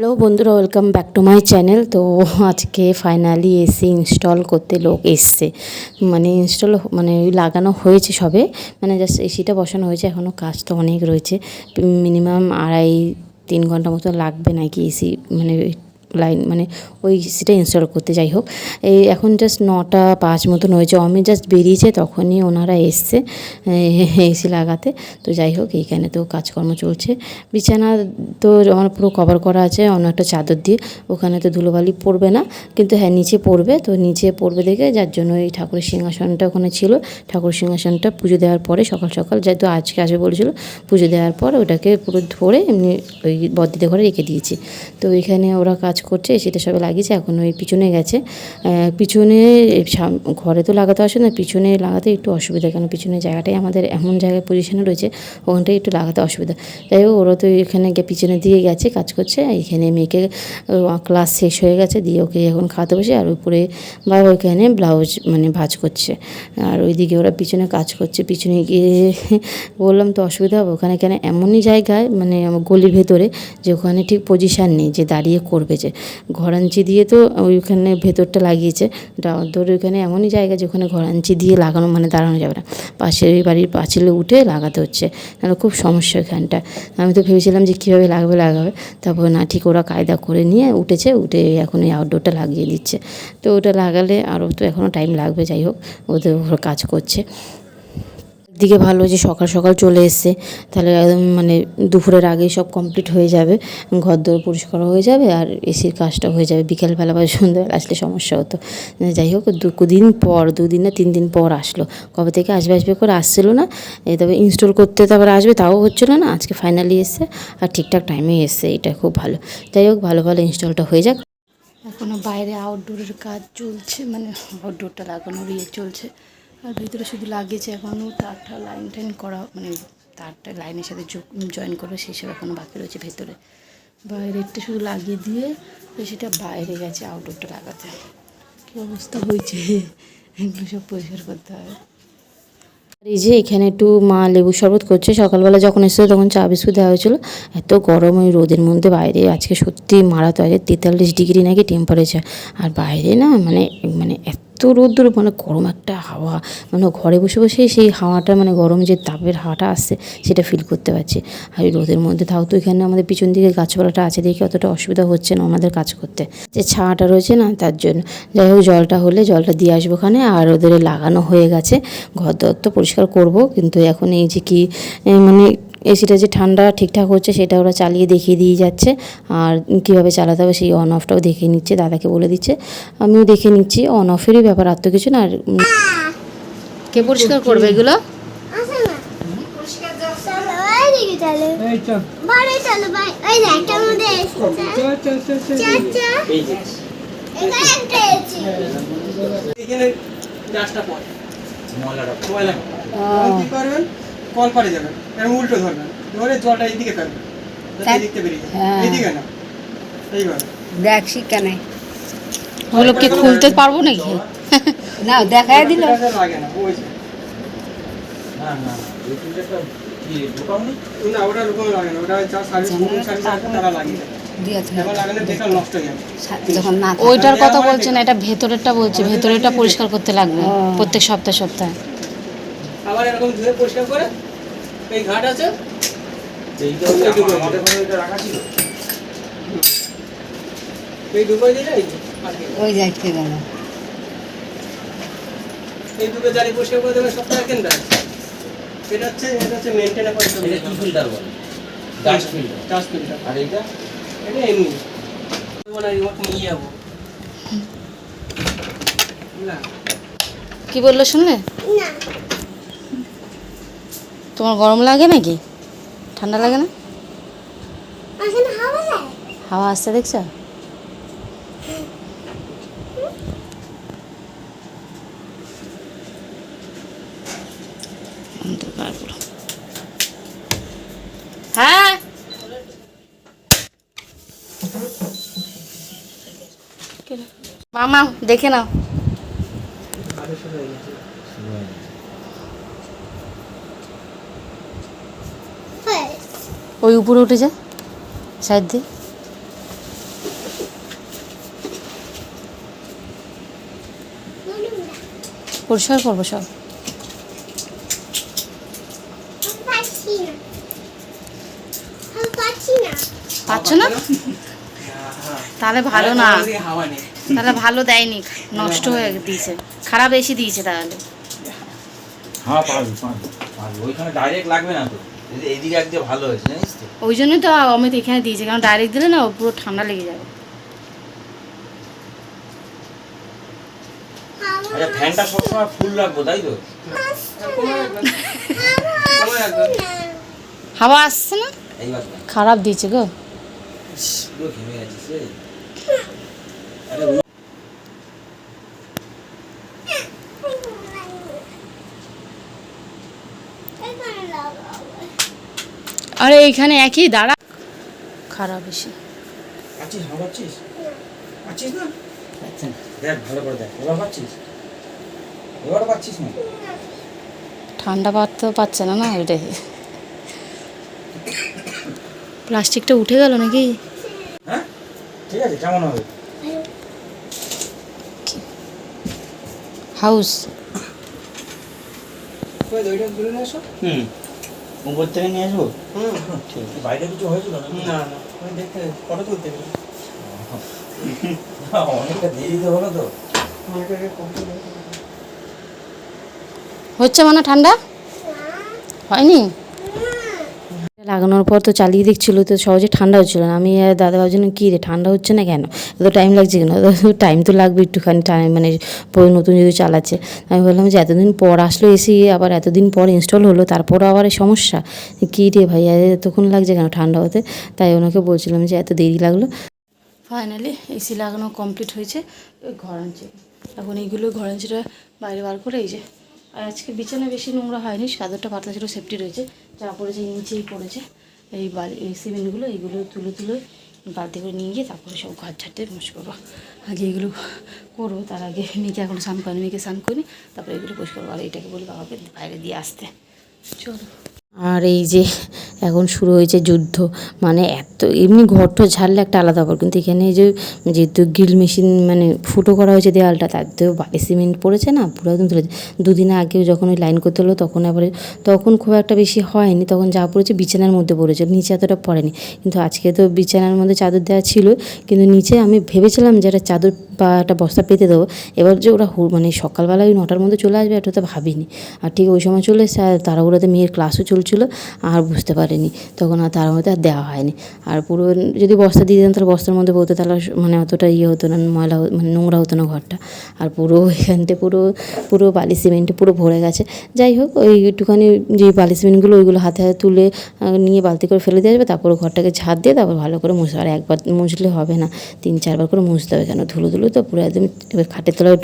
Hello বন্ধুরা welcome back to my channel তো আজকে ফাইনালি এসি ইনস্টল করতে লোক এসছে। মানে ইনস্টল মানে লাগানো হয়েছে সবে। মানে জাস্ট এসিটা বসানো হয়েছে এখনও কাজ তো অনেক রয়েছে। মিনিমাম আড়াই, তিন ঘণ্টা মতো লাগবে নাকি এসি মানে লাইন মানে ওই এসিটা ইনস্টল করতে যাই হোক। এই এখন জাস্ট নটা পাঁচ মতন হয়েছে। অমি জাস্ট বেরিয়েছে, তখনই ওনারা এসছে এসি লাগাতে। তো যাই হোক, এইখানে তো কাজকর্ম চলছে। বিছানা তো আমার পুরো কভার করা আছে, অন্য একটা চাদর দিয়ে। ওখানে তো ধুলোবালি পড়বে না, কিন্তু হ্যাঁ নিচে পড়বে। তো নিচে পড়বে দেখে, যার জন্য এই ঠাকুরের সিংহাসনটা ওখানে ছিল। ঠাকুর সিংহাসনটা পুজো দেওয়ার পরে সকাল সকাল যেহেতু আজকে আসবে বলেছিল, পুজো দেওয়ার পর ওটাকে পুরো ধরে এমনি ওই বদ্দিতে ঘরে রেখে দিয়েছি। তো এখানে ওরা কাজ করছে, সেটা সবে লাগিয়েছে, এখন ওই পিছনে গেছে। পিছনে ঘরে তো লাগাতে আসে না, পিছনে লাগাতে একটু অসুবিধা, কেন পিছনে জায়গাটাই আমাদের এমন জায়গায় পজিশনে রয়েছে, ওখানটায় একটু লাগাতে অসুবিধা। যাই হোক, ওরা তো এখানে পিছনে দিয়ে গেছে, কাজ করছে, এখানে মেয়েকে ক্লাস শেষ হয়ে গেছে, দিয়ে ওকে এখন খাওয়াতে বসে, আর উপরে বাবা ওইখানে ব্লাউজ মানে ভাজ করছে। আর ওইদিকে ওরা পিছনে কাজ করছে, পিছনে গিয়ে বললাম, তো অসুবিধা হবে, ওখানে কেন এমনই জায়গায় মানে গলির ভেতরে, যে ওখানে ঠিক পজিশান নেই, যে দাঁড়িয়ে করবে যে। ঘরাঞ্চি দিয়ে তো ওইখানে ভেতরটা লাগিয়েছে। ধর ওইখানে এমনই জায়গা যে ওখানে ঘরাঞ্চি দিয়ে লাগানো মানে দাঁড়ানো যাবে না। পাশের ওই বাড়ির পাঁচিলে উঠে লাগাতে হচ্ছে। নাহলে খুব সমস্যা ওইখানটা। আমি তো ভেবেছিলাম যে কীভাবে লাগবে, লাগাবে। তারপর না, ঠিক ওরা কায়দা করে নিয়ে উঠেছে, উঠে এখন এই আউটডোরটা লাগিয়ে দিচ্ছে। তো ওটা লাগালে আরও তো এখনও টাইম লাগবে, যাই হোক। ওদের কাজ করছে। দিকে ভালো যে সকাল সকাল চলে এসছে, তাহলে একদম মানে দুপুরের আগেই সব কমপ্লিট হয়ে যাবে ঘর দোর পরিষ্কার হয়ে যাবে আর এসির কাজটা হয়ে যাবে। বিকেলবেলা বা সন্ধ্যাবেলা আসলে সমস্যা হতো। যাই হোক দুদিন পর দুদিন না তিন দিন পর আসলো। কবে থেকে আসবে আসবে করে আসছিল না তবে ইনস্টল করতে তারপর আসবে, তাও হচ্ছিল না, আজকে ফাইনালি এসছে আর ঠিকঠাক টাইমে এসছে, এটা খুব ভালো। যাই হোক, ভালো ভালো ইনস্টলটা হয়ে যাক। এখনও বাইরে আউটডোরের কাজ চলছে মানে আউটডোরটা লাগানোর ইয়ে চলছে। আর ভিতরে শুধু লাগিয়েছে এখনও তারটা লাইন টাইন করা মানে তারটা লাইনের সাথে জয়েন করবে সেসব এখনও বাকি রয়েছে ভেতরে। বাইরেরটা শুধু লাগিয়ে দিয়ে সেটা বাইরে গেছে আউটডোরটা লাগাতে। কী অবস্থা হয়েছে? এগুলো সব পরিষ্কার করতে হবে এই যে এখানে একটু মা লেবু শরবত করছে, সকালবেলা যখন এসেছিল তখন চা বিস্কুট দেওয়া হয়েছিল। এত গরম ওই রোদের মধ্যে, বাইরে আজকে সত্যি মারাতে হয় তেতাল্লিশ ডিগ্রি নাকি টেম্পারেচার আর বাইরে না মানে মানে এত রোদ্দুর মানে গরম একটা হাওয়া। মানে ঘরে বসে বসে সেই হাওয়াটা মানে গরম যে তাপের হাওয়াটা আসছে, সেটা ফিল করতে পারছি। আর এই রোদের মধ্যে, তাও তো এখানে আমাদের পিছন দিকে গাছপালাটা আছে, দেখে অতটা অসুবিধা হচ্ছে না ওনাদের কাজ করতে। যে ছায়াটা রয়েছে না, তার জন্য। যাই হোক, জলটা হলে জলটা দিয়ে আসব ওখানে, আর ওদের লাগানো হয়ে গেছে। ঘর দর তো পরিষ্কার করব, কিন্তু এখন এই যে কি মানে এসিটা যে ঠান্ডা ঠিকঠাক হচ্ছে সেটা ওরা চালিয়ে দেখিয়ে দিয়ে যাচ্ছে আর কীভাবে চালাতে হবে সেই অন অফটাও দেখে নিচ্ছে দাদাকে বলে দিচ্ছে আমিও দেখে নিচ্ছি অন অফেরই ব্যাপার আর তো কিছু না আর কে পরিষ্কার করবে এগুলো ময়লাটা ময়লা কি করবেন কল পাড়ে যাবেন এরকম উল্টো ধরবেন ধরে জলটা এইদিকে ফেলবেন এদিকতে বেরিয়ে যায়। এইদিকে না এইভাবে। দেখ শিক্ষা নেই। ওগুলো কি খুলতে পারব নাকি? না দেখাই দিল। এটা লাগে না ওই। না ওটা রকম লাগে না ওটা যা সার্ভিস সার্ভিস তারা লাগিয়ে হয়ে যাবে। ওইটার কথা বলছে না এটা ভেতরেরটা বলছে ভেতরেরটা পরিষ্কার করতে লাগবে প্রত্যেক সপ্তাহে সপ্তাহে। আবার এরকম ধুয়ে পরিষ্কার করে এই ঘাট আছে? এই ডুবো দিলে এই যে, আটকে গেল। ওই দেখতে গেল। এই দুটো জারি পরিষ্কার করে দেবে সপ্তাহে কেনটা এটা হচ্ছে এটা হচ্ছে মেনটেন করে চলবে এটা কি ফিল্টার বলে? ডাস্ট ফিল্টার ডাস্ট ফিল্টার আর এটা এটা এমনি। বলে রিমোট নিয়ে যাব। না। কি বলল শুনলে? না। তোমার গরম লাগে নাকি? ঠান্ডা লাগে না? হাওয়া আসছে দেখছ। হ্যাঁ? মামা দেখে নাও। ওই উপরে উঠে যায় সাইড দিয়ে। পরিষ্কার করব, সব। পাচ্ছ না? তাহলে ভালো না। তাহলে ভালো দেয়নি, নষ্ট হয়ে দিয়েছে। খারাপ বেশি দিয়েছে তাহলে। হ্যাঁ ওইখানে ডাইরেক্ট লাগবে না তো। এদিকে একদিকে ভালো হয়েছে, জানিস ওই জন্যই তো অমিত এখানে দিয়েছে কারণ ডাইরেক্ট দিলে না পুরো ঠান্ডা লেগে যাবে। আচ্ছা ফ্যানটা সবসময় ফুল রাখব তাই তো? হাওয়া আসছে না। খারাপ দিয়েছে গো পুরো ঘেমে গেছিস রে আরে এখানে লাগাবো আরে এইখানে একই দাঁড়া। খারাপ বেশি। পাচ্ছিস হাওয়া পাচ্ছিস? পাচ্ছিস না? পাচ্ছি দেখ ভালো করে দেখ এবার পাচ্ছিস? এবার পাচ্ছিস না? ঠান্ডা পাততেও পাচ্ছে না না? ওইটাই প্লাস্টিকটা উঠে গেল নাকি? হ্যাঁ? ঠিক আছে কেমন হবে? হাউস। হুম। উপর থেকে নিয়ে আসব? হুম। ঠিক আছে। বাইরে কিছু হয়েছিল না না না। আমি দেখতে ফটো তুলতে গেলাম। অনেকটা দেরিতে হলো তো। হচ্ছে মানে ঠান্ডা? হয়নি? লাগানোর পর তো চালিয়ে দেখছিল, তো সহজে ঠান্ডা হচ্ছিল না। আমি দাদা ভাবছিলাম, কী রে, ঠান্ডা হচ্ছে না কেন? এত টাইম লাগছে কেন? টাইম তো লাগবে একটুখানি টাইম মানে নতুন যদি চালাচ্ছে। আমি বললাম যে, এতদিন পর আসলো এসি, আবার এতদিন পর ইনস্টল হলো, তারপরও আবার সমস্যা? কী রে ভাই এতক্ষণ লাগছে কেন ঠান্ডা হতে? তাই ওনাকে বলছিলাম যে, এত দেরি লাগল? ফাইনালি এসি লাগানো কমপ্লিট হয়েছে, ঘর আনছে। এখন এইগুলো ঘর বাইরে বার করে, এই যে আর আজকে বিছানা বেশি নোংরা হয়নি, চাদরটা পাতা ছিল সেফটি রয়েছে। যা পড়েছে নিচেই পড়েছে। এই বালি এই সিমেন্টগুলো, এইগুলো তুলে তুলে বালতি করে নিয়ে গিয়ে তারপরে সব ঘর ছাড়তে মশ করব আগে এগুলো করব, তার আগে মেয়েকে এখন স্নান করি মেয়েকে স্নান করি তারপরে এগুলো পরিষ্কার করব। আর এটাকে বলি বাবাকে বাইরে দিয়ে আসতে। চলো। আর এই যে এখন শুরু হয়েছে যুদ্ধ মানে এত, এমনি ঘরটা ঝাড়লে একটা আলাদা ব্যাপার। কিন্তু এখানে এই যে, যেহেতু গ্রিল মেশিন মানে ফুটো করা হয়েছে দেওয়ালটা তাতেও বালি সিমেন্ট পড়েছে না, পুরো একদম তুলেছে দুদিন আগেও যখন ওই লাইন করতে হলো, তখন আবার তখন খুব একটা বেশি হয়নি, তখন যা পড়েছে বিছানার মধ্যে পড়েছে, নিচে এতটা পড়েনি। কিন্তু আজকে তো বিছানার মধ্যে চাদর দেওয়া ছিল, কিন্তু নিচে আমি ভেবেছিলাম যে একটা চাদর বা একটা বস্তা পেতে দেবো। এবার যে ওরা মানে সকালবেলা ওই নটার মধ্যে চলে আসবে, এটা তো ভাবিনি। আর ঠিক ওই সময় চলে এসে তাড়াহুড়োতে মেয়ের ক্লাসও চলছিল আর বুঝতে পারিনি। তখন আর তার মধ্যে আর দেওয়া হয়নি। আর পুরো যদি বস্তা দিয়ে দিতাম, তাহলে বস্তার মধ্যে পড়তে তাহলে মানে অতটা ইয়ে হতো না, ময়লা মানে নোংরা হতো না ঘরটা। আর পুরো এখানটা পুরো পুরো বালি সিমেন্টে পুরো ভরে গেছে। যাই হোক, ওই একটুখানি যে বালি সিমেন্টগুলো, ওইগুলো হাতে হাতে তুলে নিয়ে বালতি করে ফেলে দিয়ে আসবে, তারপরে ঘরটাকে ঝাড় দিয়ে তারপর ভালো করে মুছবে আর একবার মুছলে হবে না। তিন, চারবার করে মুছতে হবে কেন? ধুলো ধুলো তো পুরো একদম খাটের তলায়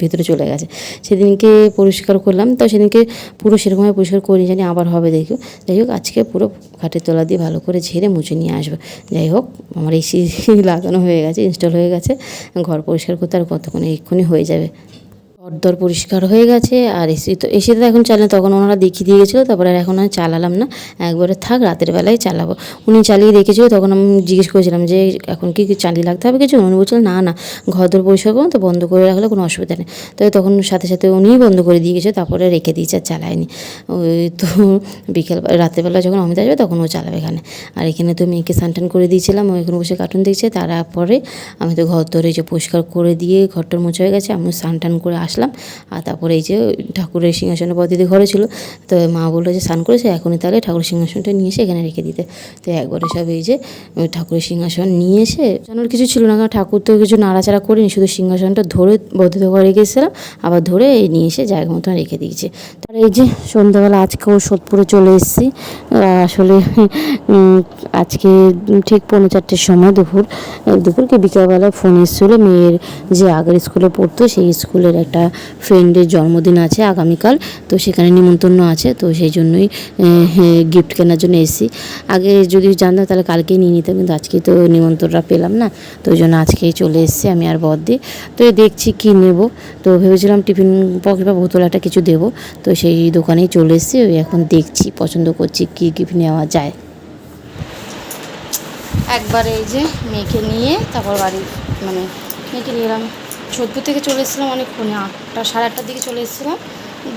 ভেতরে চলে গেছে। সেদিনকে পরিষ্কার করলাম, তো সেদিনকে পুরো সেরকমভাবে পরিষ্কার করিনি, জানি আবার হবে দেখো। যাই হোক, আজকে পুরো খাটের তলা দিয়ে ভালো করে ঝেড়ে মুছে নিয়ে আসব। যাই হোক, আমার এসি লাগানো হয়ে গেছে ইনস্টল হয়ে গেছে। ঘর পরিষ্কার করতে আর কতক্ষণে, এক্ষুনি হয়ে যাবে। ঘরদর পরিষ্কার হয়ে গেছে, আর এসি তো এসি তো এখন চালে তখন ওনারা দেখিয়ে দিয়ে গেছিল, তারপরে আর এখন আর চালালাম না। একবারে থাক, রাতের বেলায় চালাবো। উনি চালিয়ে রেখেছিল তখন আমি জিজ্ঞেস করেছিলাম যে এখন কি চালিয়ে লাগতে হবে কিছু? উনি বলছিল, না না ঘরদর পরিষ্কার করুন তো, বন্ধ করে রাখলে কোনো অসুবিধা নেই। তবে তখন সাথে সাথে উনিই বন্ধ করে দিয়ে গেছে, তারপরে রেখে দিয়েছে, আর চালায়নি। ওই তো বিকেল, রাতেরবেলা যখন অমিত আসবে, তখন ও চালাবে এখানে। আর এখানে তো মেয়েকে স্নান করে দিয়েছিলাম, ও এখানে বসে কার্টুন দেখছে, তারপরে আমি তো ঘর ধরে যে পরিষ্কার করে দিয়ে, ঘরটার মোছা হয়ে গেছে আমি স্নান করে আসলাম। আর তারপরে এই যে ঠাকুরের সিংহাসনের পদ্ধতি ঘরে ছিল, তো মা বলল যে, স্নান করেছে? এখনই তাহলে ঠাকুরের সিংহাসনটা নিয়ে এসে এখানে রেখে দিতে। তো একবারে সব এই যে ঠাকুরের সিংহাসন নিয়ে এসে জানার কিছু ছিল না। কারণ ঠাকুর তো কিছু নাড়াচাড়া করিনি, শুধু সিংহাসনটা ধরে বদ্ধ ঘরে রেখে এসেছিলাম আবার ধরে নিয়ে এসে জায়গা মতন রেখে দিয়েছে। তার এই যে, সন্ধ্যাবেলা আজকেও সোদপুরে চলে এসেছি। আসলে আজকে ঠিক পৌনে চারটের সময় দুপুর দুপুর কি বিকালবেলা ফোন এসেছিল। মেয়ের যে আগের স্কুলে পড়তো, সেই স্কুলের একটা ফ্রেন্ডের জন্মদিন আছে আগামীকাল, তো সেখানে নিমন্ত্রণ আছে, তো সেই জন্যই গিফট কেনার জন্য এসেছি। আগে যদি জানতাম তাহলে কালকেই নিয়ে নিতাম, কিন্তু আজকেই তো নিমন্ত্রণটা পেলাম না, তো ওই জন্য আজকেই চলে এসেছি আমি আর বদ্দি। তো দেখছি কি নেব, তো ভেবেছিলাম টিফিন পকেট বা বোতল একটা কিছু দেবো, তো সেই দোকানেই চলে এসেছি, ওই এখন দেখছি, পছন্দ করছি কী গিফট নেওয়া যায়। একবার এই যে মেয়েকে নিয়ে তারপর বাড়ি মানে মেয়েকে নিলাম সোদপুর থেকে চলে এসেছিলাম অনেকক্ষণে, আটটা, সাড়ে আটটার দিকে চলে এসেছিলাম।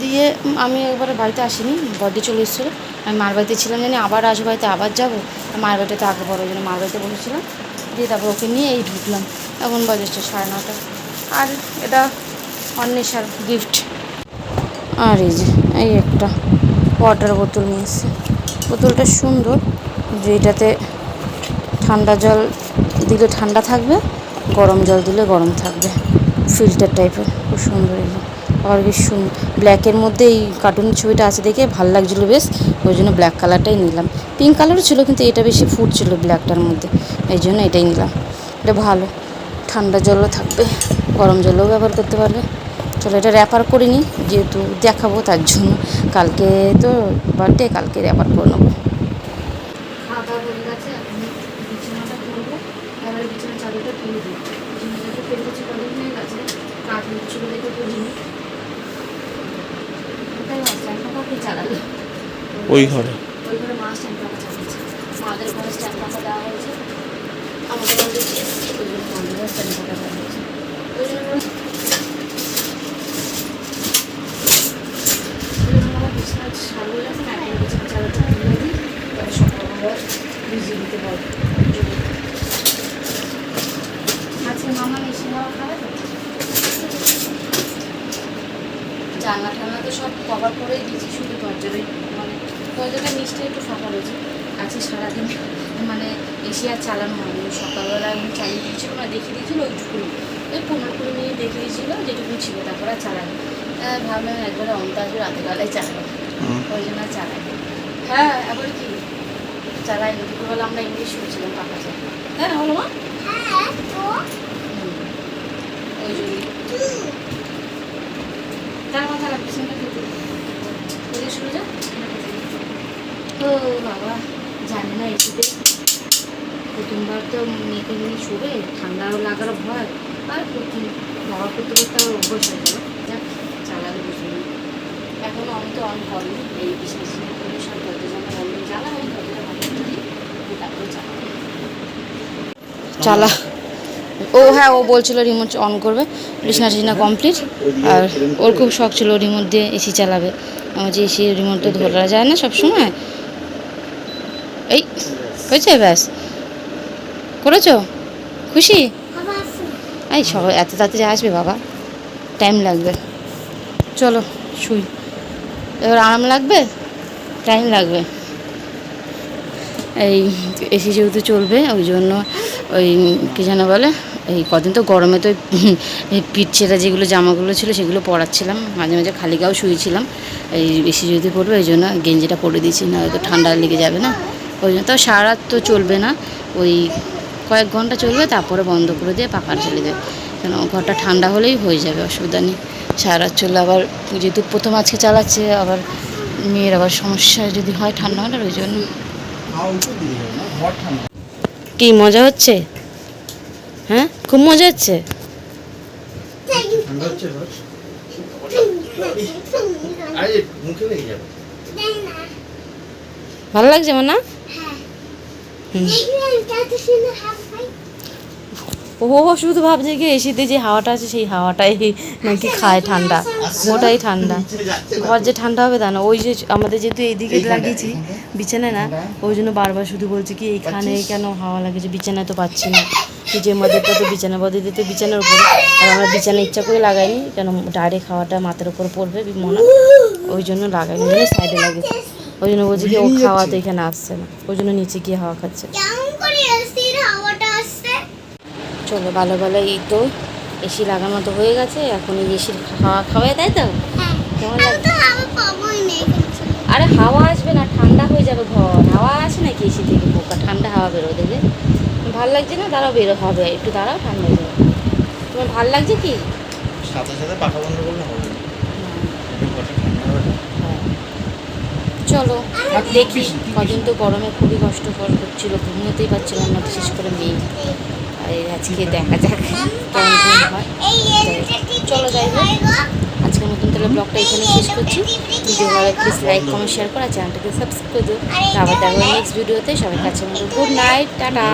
দিয়ে আমি একবারে বাড়িতে আসিনি বডি চলে এসেছিল। আমি মার বাড়িতে ছিলাম জানি, আবার আসব বাড়িতে, আবার যাব। মার বাড়িতে আগে বড় ওই জন্য মার বাড়িতে বসেছিলাম। দিয়ে তারপর ওকে নিয়ে এই ঢুকলাম। এখন বাজেছে সাড়ে নটা আর এটা অন্বেষার গিফট আর এই যে, এই একটা ওয়াটার বোতল নিয়ে বোতলটা সুন্দর, যে এটাতে ঠান্ডা জল দিলে ঠান্ডা থাকবে, গরম জল দিলে গরম থাকবে। ফিল্টার টাইপের খুব সুন্দর। আর বেশ ব্ল্যাকের মধ্যে এই কার্টুনের ছবিটা আছে দেখে ভালো লাগছিল বেশ। ওই জন্য ব্ল্যাক কালারটাই নিলাম। পিঙ্ক কালারও ছিল, কিন্তু এটা বেশি ফুট ছিল ব্ল্যাকটার মধ্যে। এই জন্য এটাই নিলাম। এটা ভালো। ঠান্ডা জলও থাকবে। গরম জলও ব্যবহার করতে পারবে। চলো এটা র্যাপার করিনি যেহেতু দেখাবো তার জন্য। কালকে তো বার্থডে কালকে র্যাপার করে নেব খাওয়া দাওয়া হয়ে গেছে এখন বিছানাটা তুলবো এবারে বিছানার চাদরটা তুলে দিই বিছানাটাকে পেরেছি কদিন হয়ে গেছে কাঠ হচ্ছিল দেখে তুলিনি ওটাই মাছ স্ট্যান্ড পাখা কে চালালো ওই ঘরে। ওই ঘরে মাছ স্ট্যান্ড পাখা চালিয়েছে মাদের ঘরে স্ট্যান্ড পাখা দেওয়া হয়েছে। আমাদের ঘরে ওই জন্য মাদের স্ট্যান্ড পাখা দেওয়া হয়েছে ওই জন্য ওই জন্য আমার বিছানা সারবো যখন এখন বিছানা চাদরটা তুলে দিই এবার সকালবেলা ভিজিয়ে দিতে পারব আজকে মামা মিশে নেওয়া খাবে তো জানলা টানলা তো সব কভার করেই দিয়েছি শুধু দরজার ওই মানে দরজাটা নিচটা একটু ফাঁকা রয়েছে। আজকে সারাদিন মানে এসে আর চালানো হয়নি। সকালবেলা আমি চালিয়ে দিয়েছিল না দেখিয়ে দিয়েছিল ওইটুকুনি। ওই পনেরো কুড়ি মিনিট দেখিয়ে দিয়েছিল যেটুকু ছিল তারপর আর চালানি ভাবলাম একবারে অন্ত আসবে রাতের বেলায় চালাবো ওই জন্য আর চালাই। হ্যাঁ আবার কি? চালাই দুপুরবেলা আমরা এমনি শুনছিলাম পাখা চালাই হ্যাঁ হলো মা? হ্যাঁ হুম। ওই জন্য তার মাথা লাগবে শুনতে খেতে ওদের শুরু যা? ও বাবা জানি না এসিতে প্রথমবার তো মেয়েকে নিয়ে শোবে ঠান্ডাও লাগারও ভয়। আর প্রথম ব্যবহার করতে করতে আবার অভ্যাস হয়ে যাবে যাক চালালে বুঝলি এখনও আমি তো অন হয়নি এই বিশেষ করে সব দরজা জ্বালা আমি দরজা বন্ধ করে দিই তারপরে চালাবো। চালা। ও হ্যাঁ ও বলছিল রিমোট অন করবে। বিছনা টিছনা কমপ্লিট আর ওর খুব শখ ছিল রিমোট দিয়ে এসি চালাবে। আমার যে এসি রিমোটটা ধরা যায় না সব সময় এই, হয়েছে, ব্যাস। করেছ? খুশি? এই, সবাই এত তাড়াতাড়ি আসবে, বাবা। টাইম লাগবে। চলো, শুই। এবার আরাম লাগবে? টাইম লাগবে। এই এসি যেহেতু চলবে, ওই জন্য ওই, কী যেন বলে এই কদিন তো গরমে তো এই পিঠ ছেঁড়া যেগুলো জামাগুলো ছিল সেগুলো পরাচ্ছিলাম। মাঝে মাঝে খালি গাও শুয়েছিলাম। এই এসি যদি পড়বে ওই জন্য গেঞ্জিটা পরে দিয়েছি না হয়তো ঠান্ডা লেগে যাবে না। ওই জন্য তাও সারা তো চলবে না। ওই কয়েক ঘণ্টা চলবে তারপরে বন্ধ করে দিয়ে পাখা ছেড়ে দেবে কেন ঘরটা ঠান্ডা হলেই হয়ে যাবে অসুবিধা নেই। সারা চললে আবার যেহেতু প্রথম আজকে চালাচ্ছে আবার মেয়ের আবার সমস্যা যদি হয় ঠান্ডা হলে ওই জন্য। কি মজা হচ্ছে? হ্যাঁ? খুব মজা হচ্ছে? ভালো লাগছে না ভাই ও শুধু ভাবছে কি এসিতে যে হাওয়াটা আছে সেই হাওয়াটাই নাকি খায় ঠান্ডা। ওটাই ঠান্ডা। ঘর যে ঠান্ডা হবে তা না ওই যে আমাদের যেহেতু এইদিকে লাগিয়েছি বিছানায় না ওই জন্য বারবার শুধু বলছে কি এইখানে কেন হাওয়া লাগেছে বিছানায় তো পাচ্ছি না। যে মধ্যেটা তো বিছানা বদলে দিতে বিছানার উপরে। আর আমরা বিছানা ইচ্ছা করে লাগাইনি কেন ডাইরেক্ট খাওয়াটা মাথার উপর পড়বে মনে। ওই জন্য লাগাইনি ওই জন্য সাইডে লাগিয়েছি ওই জন্য বলছে কি ও খাওয়া তো এখানে আসছে না। ওই জন্য নিচে গিয়ে হাওয়া খাচ্ছে। চলো ভালো ভালো এই তো এসি লাগানো তো হয়ে গেছে। এখন এই এসির হাওয়া খাওয়াই তাই তো? হ্যাঁ কেমন ছিল। আরে হাওয়া আসবে না ঠান্ডা হয়ে যাবে ঘর। হাওয়া আসে নাকি এসি থেকে? পোকা ঠান্ডা হাওয়া বেরো দেবে ভালো লাগছে না? দাঁড়াও বেরো হবে। একটু দাঁড়াও ঠান্ডা হয়ে যাবে। তোমার ভালো লাগছে কি? সাথে সাথে পাখা বন্ধ করলে হবে। চলো দেখি। কদিন তো গরমে খুবই কষ্টকর হচ্ছিল ঘুমোতেই পারছিলাম না বিশেষ করে মেয়ে। এই আজকে দেখা যাক চলো যাই? আজকের মতন তাহলে ব্লগটা এখানে শেষ করছি। ভিডিও ভালো প্লিজ লাইক কমেন্ট শেয়ার করা চ্যানেলটাকে সাবস্ক্রাইব করে দিও। আবার দেখো নেক্সট ভিডিওতে সবাই কাছে গুড নাইট টাটা।